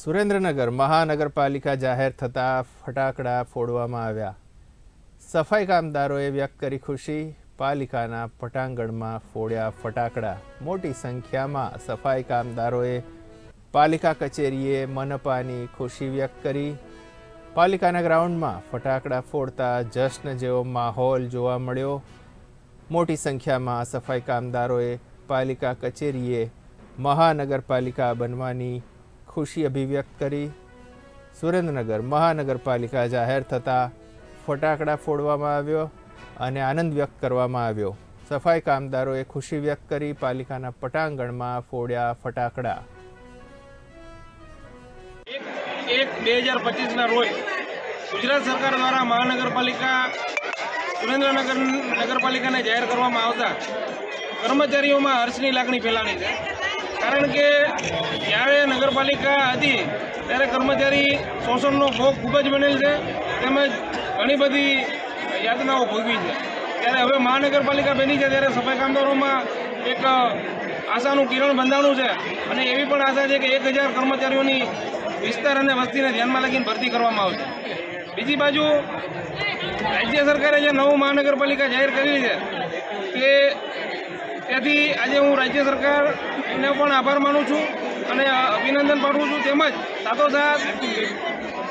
સુરેન્દ્રનગર મહાનગરપાલિકા જાહેર થતાં ફટાકડા ફોડવામાં આવ્યા. સફાઈ કામદારોએ વ્યક્ત કરી ખુશી, પાલિકાના પટાંગણમાં ફોડ્યા ફટાકડા. મોટી સંખ્યામાં સફાઈ કામદારોએ પાલિકા કચેરીએ મનપાની ખુશી વ્યક્ત કરી. પાલિકાના ગ્રાઉન્ડમાં ફટાકડા ફોડતા જશ્ન જેવો માહોલ જોવા મળ્યો. મોટી સંખ્યામાં સફાઈ કામદારોએ પાલિકા કચેરીએ મહાનગરપાલિકા બનવાની ખુશી અભિવ્યક્ત કરી સુરેન્દ્રનગર મહાનગરપાલિકા જાહેર થતાં ફટાકડા ફોડવામાં આવ્યો અને આનંદ વ્યક્ત કરવામાં આવ્યો. સફાઈ કામદારોએ ખુશી વ્યક્ત કરી પાલિકાના પટાંગણમાં ફોડ્યા ફટાકડા. એક બે હજાર પચીસના રોજ ગુજરાત સરકાર દ્વારા મહાનગરપાલિકા સુરેન્દ્રનગર નગરપાલિકાને જાહેર કરવામાં આવતા કર્મચારીઓમાં હર્ષની લાગણી ફેલાણી છે. કારણ કે જ્યારે નગરપાલિકા હતી, ત્યારે કર્મચારી શોષણનો ભોગ ખૂબ જ બનેલ છે, તેમજ ઘણી બધી યાતનાઓ ભોગવી છે. ત્યારે હવે મહાનગરપાલિકા બની છે, ત્યારે સફાઈ કામદારોમાં એક આશાનું કિરણ બંધાણું છે. અને એવી પણ આશા છે કે એક હજાર કર્મચારીઓની વિસ્તાર અને વસ્તીને ધ્યાનમાં લાગીને ભરતી કરવામાં આવશે. બીજી બાજુ, રાજ્ય સરકારે જે નવું મહાનગરપાલિકા જાહેર કરેલી છે, તે ત્યાંથી આજે હું રાજ્ય સરકારને પણ આભાર માનું છું અને અભિનંદન પાઠવું છું. તેમજ સાથોસાથ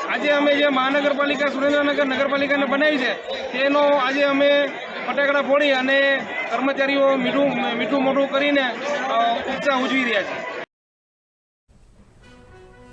આજે અમે જે મહાનગરપાલિકા સુરેન્દ્રનગર નગરપાલિકાને બનાવી છે, તેનો આજે અમે ફટાકડા ફોડી અને કર્મચારીઓ મીઠું મીઠું મોઢું કરીને ઉત્સાહ ઉજવી રહ્યા છે